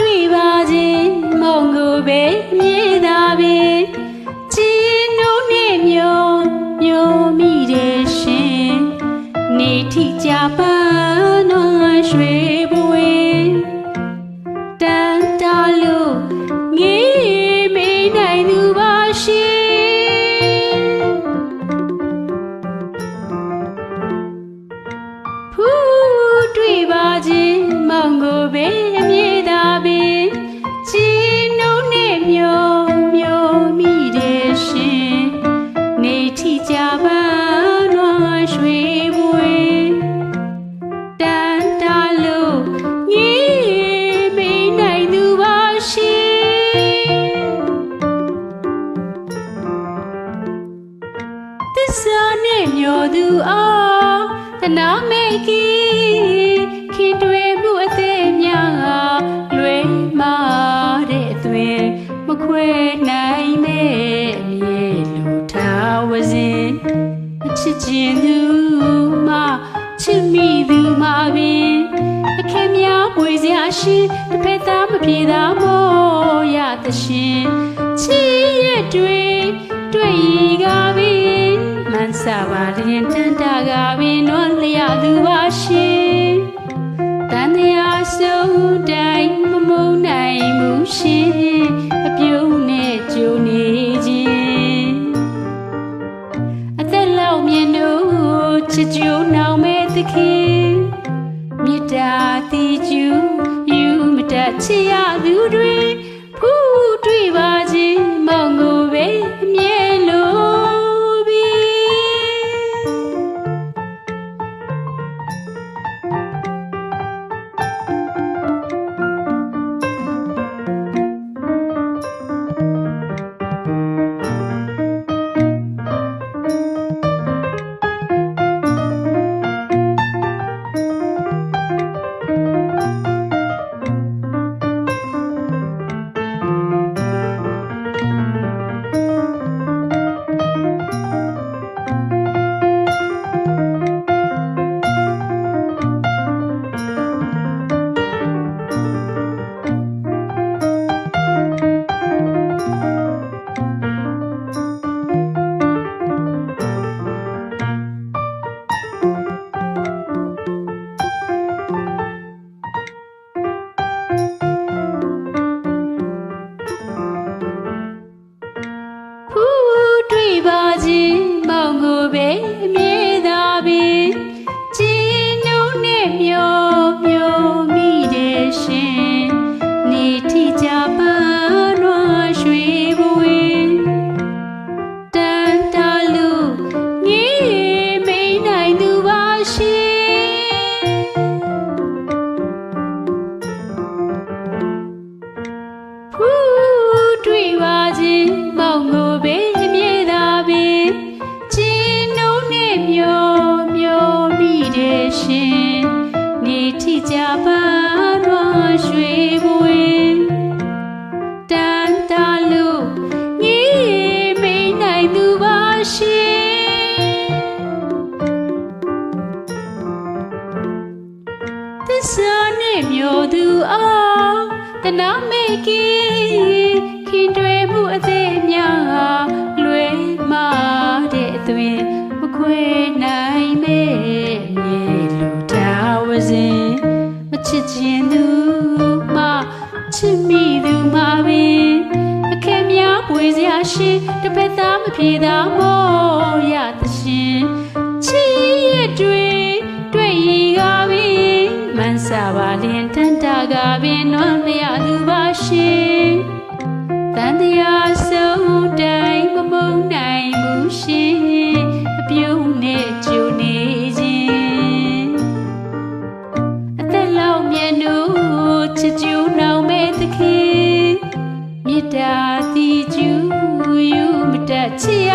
တွေ့ပါခြင်းမောင်ကိုပဲမြေသာပင်ချစ်နှုတ်နဲ့မျောမျောမိတယ်ရှင်နေထိကြပါနွားရွှေဘဝေတန်တာလို့ငေးမေးနိုင်သူပါရှင်ဖူးတွေ့ပါခြင်းမောင်ကိုပဲ စ္စာနဲ့မျောသူအားတနာမေကီခင်တွေမှုအသေးများလွယ်မာတဲ့အသွင်မခွဲနိုင်မဲ့အမြဲလူထားဝစဉ်အချစ်ချင်းသူမချစ်မိသူမပင်အခင်များပွေစရာရှိတစ်ဖက်သားမပြေသာမောရသရှင်ချစ်ရဲ့တွေတွေ့ရကပင်မန် စာပါလျင်တန်တာကပင်နွန်လျသူပါရှင်တန်တရားဆုံးတိုင်းမမုန်းနိုင်မှုရှင်အပြုံးနဲ့ကြုံနေခြင်းအသက်လောက်မြင်တို့ချစ်ကြိုးနောင်မဲ့သခင်မေတ္တာတီကျူယူမတတ်ချစ်ရ သူအားတနာမေကီခင်တွေမှုအသေးများလွယ်မာတဲ့အသွင်မခွဲနိုင်မဲ့မြေလူသားဝစဉ်မချစ်ခြင်းသူမချစ်မိသူမပင်အခင်များပွေစရာရှိတစ်ဖက်သားမပြေသာမော ကပင်နွမ်းမြသူပါရှင်တန်တရားဆုံးတိုင်းမမုံနိုင်ဘူးရှင်အပြုံးနဲ့ကျူနေခြင်းအသက်လောက်မြတ်လို့ချစ်ကျူနောင်မဲ့သခင်မြတ်တာတီကျူယူမတတ်ချစ်